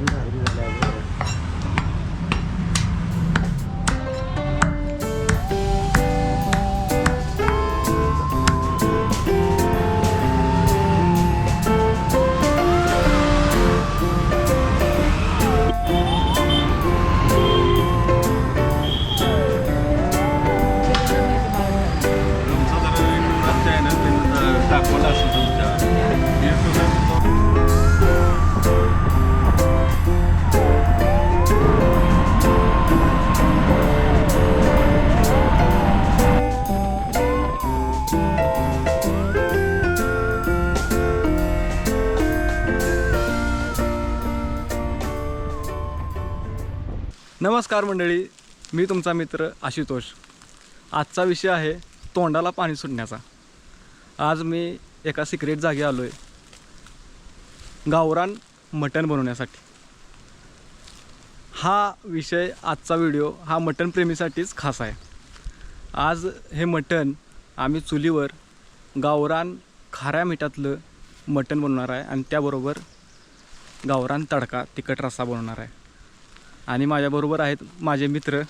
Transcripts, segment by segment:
मटण नमस्कार मंडळी मी तुमचा मित्र आशुतोष. आजचा विषय आहे तोंडाला पाणी सुटण्याचा. आज मी एका सिक्रेट जागी आलो आहे गावरान मटण बनवण्यासाठी. हा विषय आजचा व्हिडिओ हा मटण प्रेमीसाठीच खास आहे. आज हे मटण आम्ही चुलीवर गावरान खाऱ्या मिठातलं मटण बनवणार आहे आणि त्याबरोबर गावरान तडका तिखट रस्सा बनवणार आहे. आणि माझ्याबरोबर आहेत माझे मित्र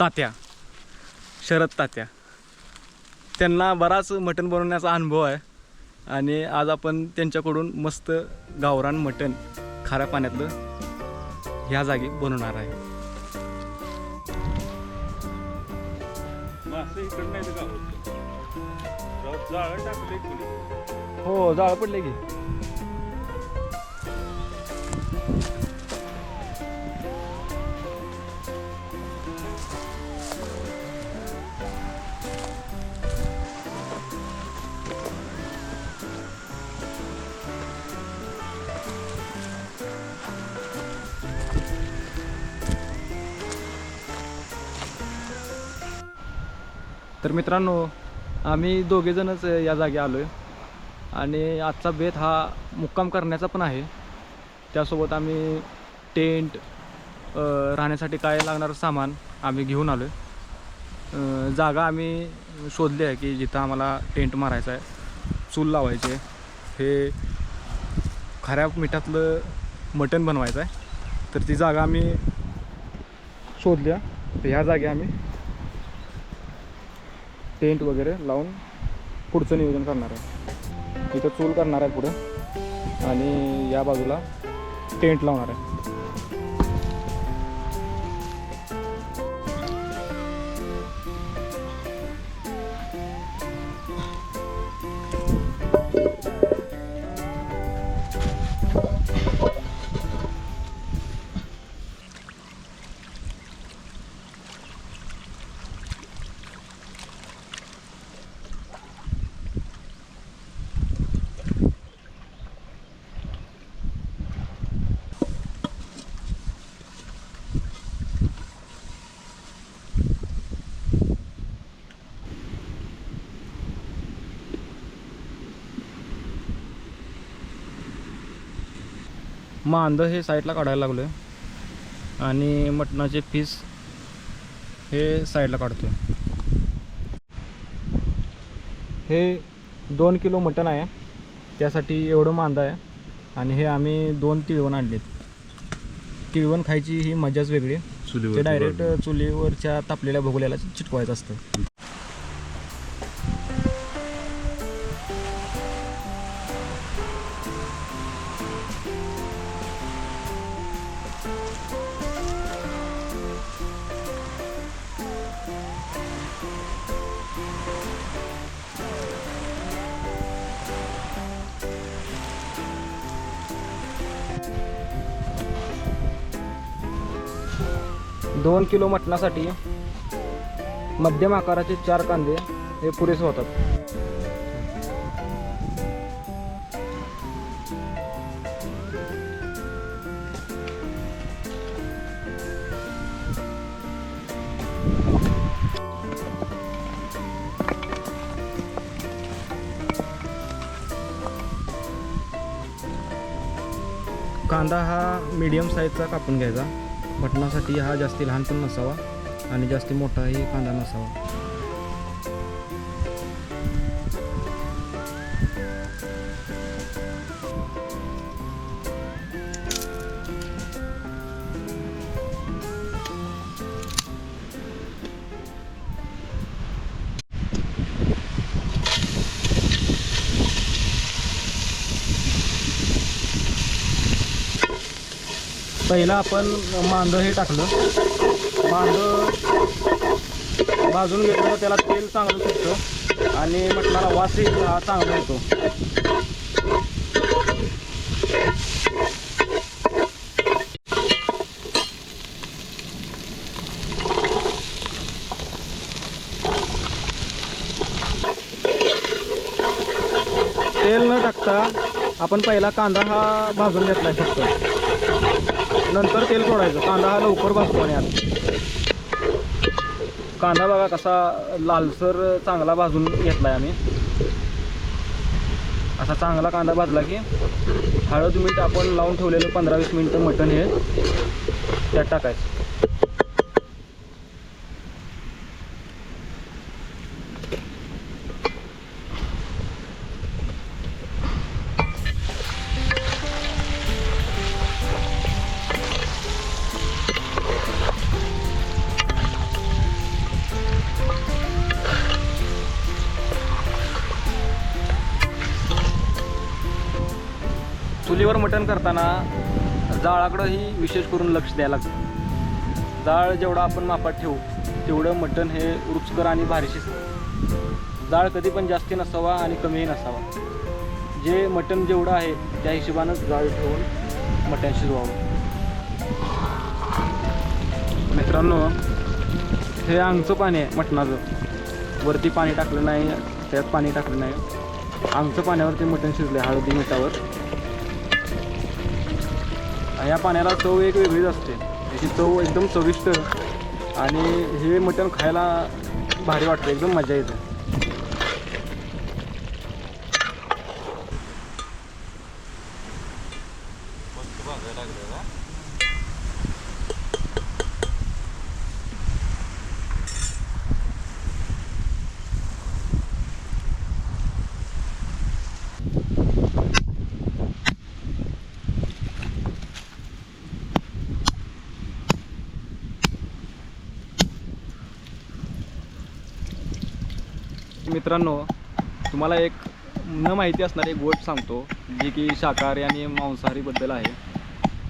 तात्या शरद तात्या. त्यांना बराच मटण बनवण्याचा अनुभव आहे. आणि आज आपण त्यांच्याकडून मस्त गावरान मटण खाऱ्या पाण्यातलं ह्या जागी बनवणार आहे. हो जाळ पडले की. तर मित्रांनो आम्ही दोघेजणच या जागी आलो आहे आणि आजचा बेत हा मुक्काम करण्याचा पण आहे. त्यासोबत आम्ही टेंट राहण्यासाठी काय लागणारं सामान आम्ही घेऊन आलो आहे जागा आम्ही शोधली आहे की जिथं आम्हाला टेंट मारायचा आहे चूल लावायचे हे खऱ्या मिठातलं मटण बनवायचं आहे. तर ती जागा आम्ही शोधल्या तर ह्या जागी आम्ही टेंट वगैरे लावून पुढचं नियोजन करणार आहे. इथं चूल करणार आहे पुढं. आणि या बाजूला टेंट लावणार आहे. मांद हे साईडला काढायला लागलो आहे आणि मटणाचे पीस हे साईडला काढतो हे दोन किलो मटण आहे. त्यासाठी एवढं मांदा आहे. आणि हे आम्ही दोन तिळवण आणलेत. तिळवण खायची ही मजाच वेगळी. ते डायरेक्ट चुलीवरच्या तापलेल्या भोगल्याला चिटकवायचं असतं. दोन किलो मटणासाठी मध्यम आकाराचे चार कांदे हे पुरेसे होतात. कांदा हा मीडियम साईजचा कापून घ्यायचा. मटणासाठी हा जास्ती लहान पण नसावा आणि जास्ती मोठाही कांदा नसावा. पहिला आपण मांदं हे टाकलं. मांद भाजून घेतलं तर त्याला तेल चांगलं सुटतं. आणि मटणाला वासही हा चांगला येतो. तेल न टाकता आपण पहिला कांदा हा भाजून घेतला फक्त. नंतर तेल सोडायचं कांदा हा लवकर भाजतो आणि आत. कांदा बघा कसा लालसर चांगला भाजून घेतला आहे आम्ही. असा चांगला कांदा भाजला की हळद मीठ आपण लावून ठेवलेलं पंधरा वीस मिनटं मटण हे त्यात टाकायचं. चुलीवर मटण करताना जाळाकडं ही विशेष करून लक्ष द्यायला लागतं. जाळ जेवढं आपण मापात ठेवू तेवढं मटण हे रुचकर आणि भारी शिजतं. जाळ कधी पण जास्ती नसावा आणि कमीही नसावा. जे मटण जेवढं आहे त्या हिशोबानंच जाळ ठेवून मटण शिजवावं. मित्रांनो हे आंगचं पाणी आहे मटणाचं. वरती पाणी टाकलं नाही त्यात पाणी टाकलं नाही. आमचं पाण्यावरती मटण शिजले हळदी मिठावर. या पाण्याला चव एक वेगळीच असते. याची चव एकदम चविष्ट आणि हे मटण खायला भारी वाटतं एकदम मजा येते मस्त भाजायला लागलं का मित्रांनो तुम्हाला एक न माहिती असणारी एक गोष्ट सांगतो जी की शाकाहारी आणि मांसाहारीबद्दल आहे.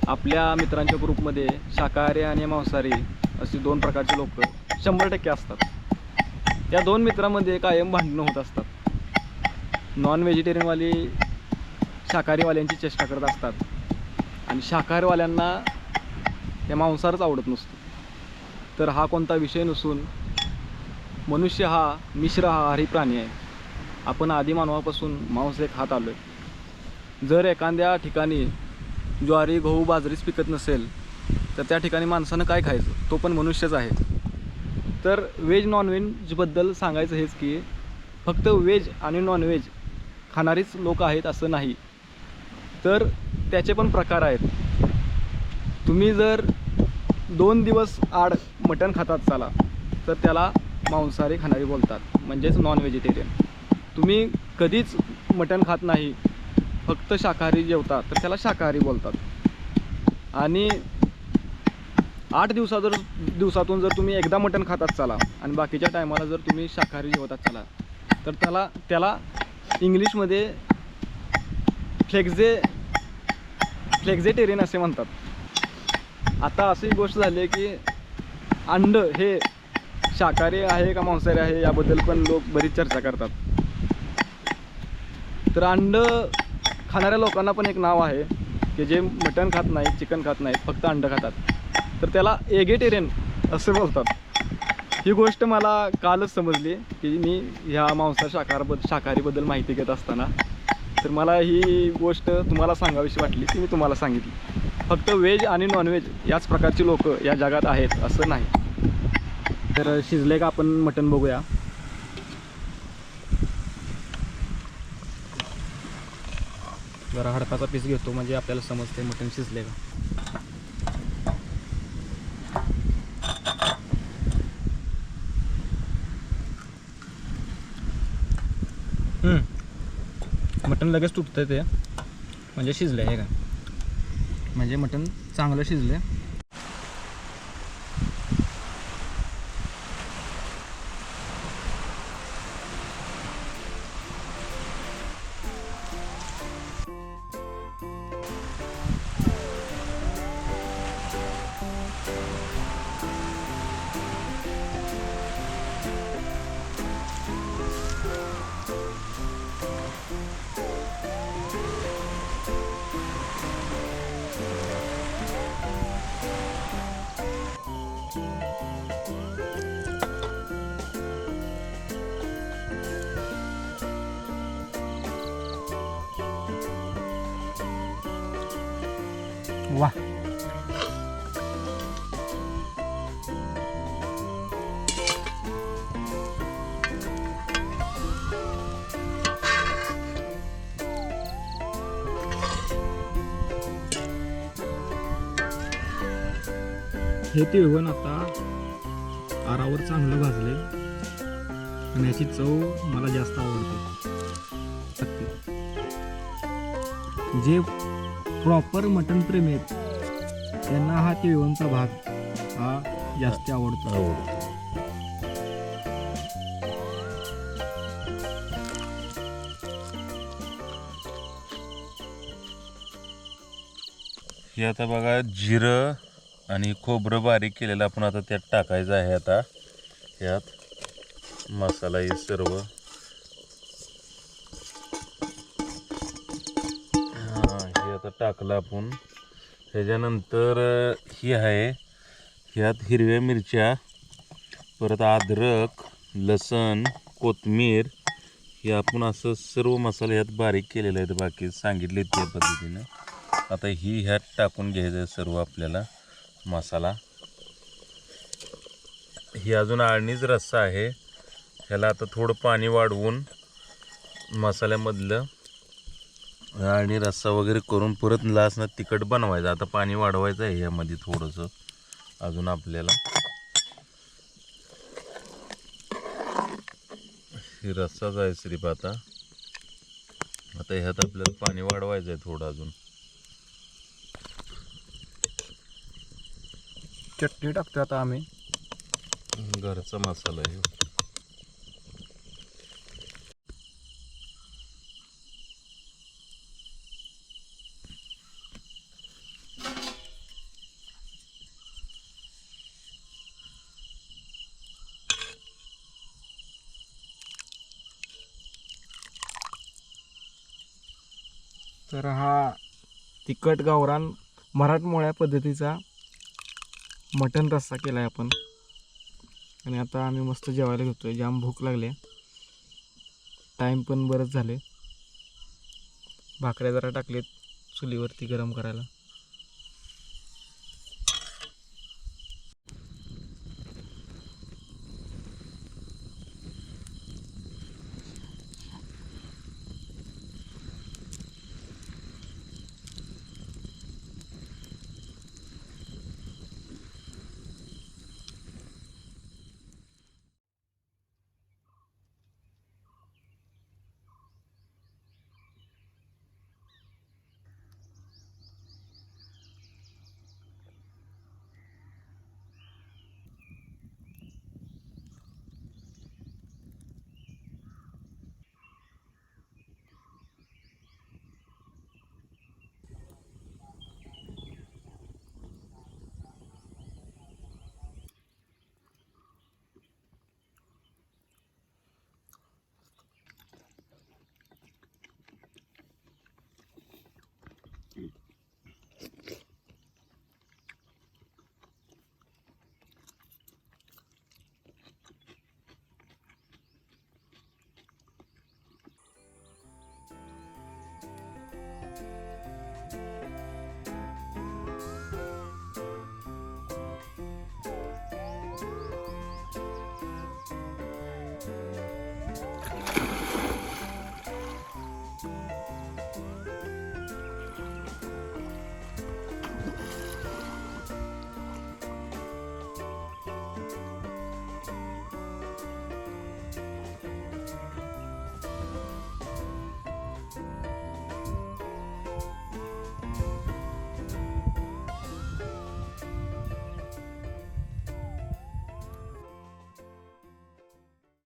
आपल्या मित्रांच्या ग्रुपमध्ये शाकाहारी आणि मांसाहारी असे दोन प्रकारचे लोक शंभर टक्के असतात. त्या दोन मित्रांमध्ये कायम भांडणं होत असतात. नॉन व्हेजिटेरियनवाली शाकाहारीवाल्यांची चेष्टा करत असतात. आणि शाकाहारीवाल्यांना त्या मांसाहारच आवडत नसतो. तर हा कोणता विषय नसून मनुष्य हा मिश्र आहारी प्राणी आहे. आपण आदिमानवापासून मांस एक खात आलो आहे जर एखाद्या ठिकाणी ज्वारी गहू बाजरीच पिकत नसेल तर त्या ठिकाणी माणसानं काय खायचं? तो पण मनुष्यच आहे. तर व्हेज नॉनव्हेजबद्दल सांगायचं हेच की फक्त व्हेज आणि नॉनव्हेज खाणारीच लोक आहेत असं नाही. तर त्याचे पण प्रकार आहेत. तुम्ही जर दोन दिवस आड मटण खातात चाला तर त्याला मांसाहारी खाणारी बोलतात म्हणजेच नॉन व्हेजिटेरियन तुम्ही कधीच मटण खात नाही फक्त शाकाहारी जेवता तर त्याला शाकाहारी बोलतात. आणि आठ दिवसा जर दिवसातून जर तुम्ही एकदा मटण खातात चाला आणि बाकीच्या टायमाला जर तुम्ही शाकाहारी जेवतात चाला तर त्याला त्याला इंग्लिशमध्ये फ्लेक्झे फ्लेक्झेटेरियन असे म्हणतात. आता अशी गोष्ट झाली आहे की अंड हे शाकाहारी आहे का मांसाहारी आहे याबद्दल पण लोक बरीच चर्चा करतात. तर अंड खाणाऱ्या लोकांना पण एक नाव आहे की जे मटण खात नाही चिकन खात नाही फक्त अंड खातात. तर त्याला एगेटेरियन असं बोलतात. ही गोष्ट मला कालच समजली की मी ह्या मांसा शाकाहारबद्दल शाकाहारीबद्दल माहिती घेत असताना तर मला ही गोष्ट तुम्हाला सांगावीशी वाटली ती मी तुम्हाला सांगितली. फक्त व्हेज आणि नॉनव्हेज याच प्रकारची लोक या जगात आहेत असं नाही. तर शिजले का आपण मटण बघूया. जरा हडकाचा पीस घेतो म्हणजे आपल्याला समजते मटण शिजले का. मटण लगेच तुटतं ते. म्हणजे शिजलं आहे का. म्हणजे मटण चांगलं शिजलं हे तिळवण आता आरावर चांगलं भाजले आणि याची चव मला जास्त आवडते. जे प्रॉपर मटन प्रेमी आहेत त्यांना हा तिळवणचा भाग हा जास्त आवडतो. हो. हे आता बघा जिरं आणि खोबरं बारीक केलेलं आपण आता त्यात टाकायचं आहे आता. यात मसाला हे सर्व. हे आता टाकलं आपण. ह्याच्यानंतर ही आहे. ह्यात हिरव्या मिरच्या परत अद्रक लसण कोथमीर हे आपण असं सर्व मसाले ह्यात बारीक केलेले आहेत बाकी सांगितले त्या पद्धतीने. आता ही ह्यात टाकून घ्यायचं आहे सर्व आपल्याला. मसाला. ही अजून आळणीच रस्सा आहे. ह्याला आता थोडं पाणी वाढवून मसाल्यामधलं आणि रस्सा वगैरे करून परत लास्टनं तिखट बनवायचं. आता पाणी वाढवायचं आहे यामध्ये थोडंसं. अजून आपल्याला ही रस्साच आहे श्रीप आता आता ह्यात आपल्याला पाणी वाढवायचं आहे थोडं अजून. चटणी टाकतो आता आम्ही. घरचा मसाला आहे. तर हा तिखट गावरान मराठमोळ्या पद्धतीचा मटन रस्सा केला आहे आपण. आणि आता आम्ही मस्त जेवायला घेतो आहे जाम भूक लागली. आहे टाईम पण बरंच झाले भाकऱ्या जरा टाकलेत. चुलीवरती गरम करायला.